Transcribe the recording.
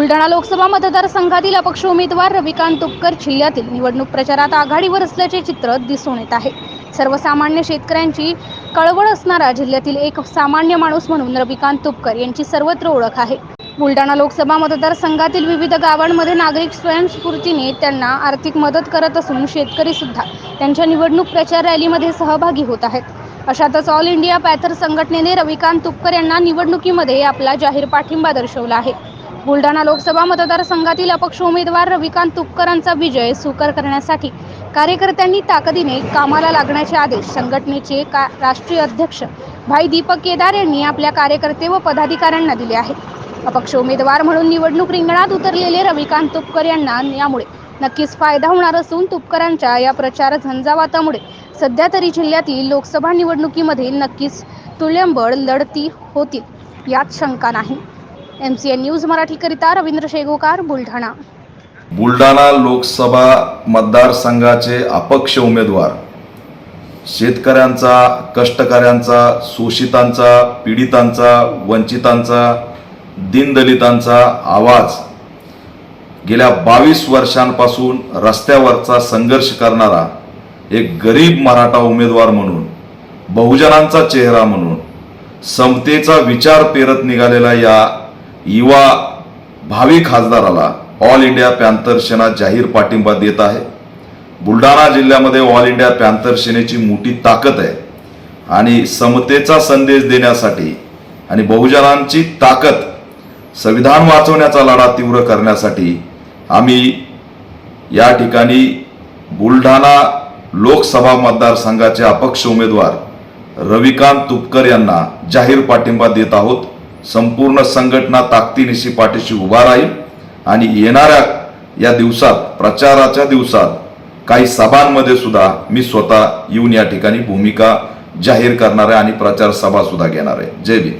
बुलढाणा लोकसभा मतदारसंघातील अपक्ष उमेदवार रविकांत तुपकर जिल्ह्यातील निवडणूक प्रचारात आघाडीवर असल्याचे चित्र दिसून येत आहे. सर्वसामान्य शेतकऱ्यांची कळवळ असणारा जिल्ह्यातील एक सामान्य माणूस म्हणून रविकांत तुपकर यांची सर्वत्र ओळख आहे. बुलढाणा लोकसभा मतदारसंघातील विविध गावांमध्ये नागरिक स्वयंस्फूर्तीने त्यांना आर्थिक मदत करत असून शेतकरी सुद्धा त्यांच्या निवडणूक प्रचार रॅलीमध्ये सहभागी होत आहेत. अशातच ऑल इंडिया पॅथर संघटनेने रविकांत तुपकर यांना निवडणुकीमध्ये आपला जाहीर पाठिंबा दर्शवला आहे. बुलढाणा लोकसभा मतदारसंघातील अपक्ष उमेदवार रविकांत तुपकरांचा विजय सुकर करण्यासाठी कार्यकर्त्यांनी ताकदीने कामाला लागण्याचे आदेश संघटनेचे का राष्ट्रीय अध्यक्ष भाई दीपक केदार यांनी आपल्या कार्यकर्ते व पदाधिकाऱ्यांना दिले आहेत अपक्ष उमेदवार म्हणून निवडणूक रिंगणात उतरलेले रविकांत तुपकर यांना यामुळे नक्कीच फायदा होणार असून तुपकरांच्या या प्रचार झंझावातामुळे सध्या तरी जिल्ह्यातील लोकसभा निवडणुकीमध्ये नक्कीच तुल्यंबळ लढती होतील यात शंका नाही. एम सी एन न्यूज मराठीकरिता रवींद्र शेगोकार बुलढाणा. बुलढाणा लोकसभा मतदारसंघाचे अपक्ष उमेदवार. शेतकऱ्यांचा कष्टकऱ्यांचा शोषितांचा पीडितांचा वंचितांचा दीनदलितांचा आवाज. गेल्या बावीस वर्षांपासून रस्त्यावरचा संघर्ष करणारा एक गरीब मराठा उमेदवार म्हणून बहुजनांचा चेहरा म्हणून समतेचा विचार पेरत निघालेला या युवा भावी खासदाराला ऑल इंडिया पॅन्थर सेना जाहीर पाठिंबा देत आहे. बुलढाणा जिल्ह्यामध्ये ऑल इंडिया पॅन्थर सेनेची मोठी ताकद आहे आणि समतेचा संदेश देण्यासाठी आणि बहुजनांची ताकद संविधान वाचवण्याचा लढा तीव्र करण्यासाठी आम्ही या ठिकाणी बुलढाणा लोकसभा मतदारसंघाचे अपक्ष उमेदवार रविकांत तुपकर यांना जाहीर पाठिंबा देत आहोत. संपूर्ण संघटना ताकदीनिशी पाठीशी उभा राहील आणि येणाऱ्या या दिवसात प्रचाराच्या दिवसात काही सभांमध्ये सुद्धा मी स्वतः येऊन या ठिकाणी भूमिका जाहीर करणार आहे आणि प्रचार सभा सुद्धा घेणार आहे. जय भीम.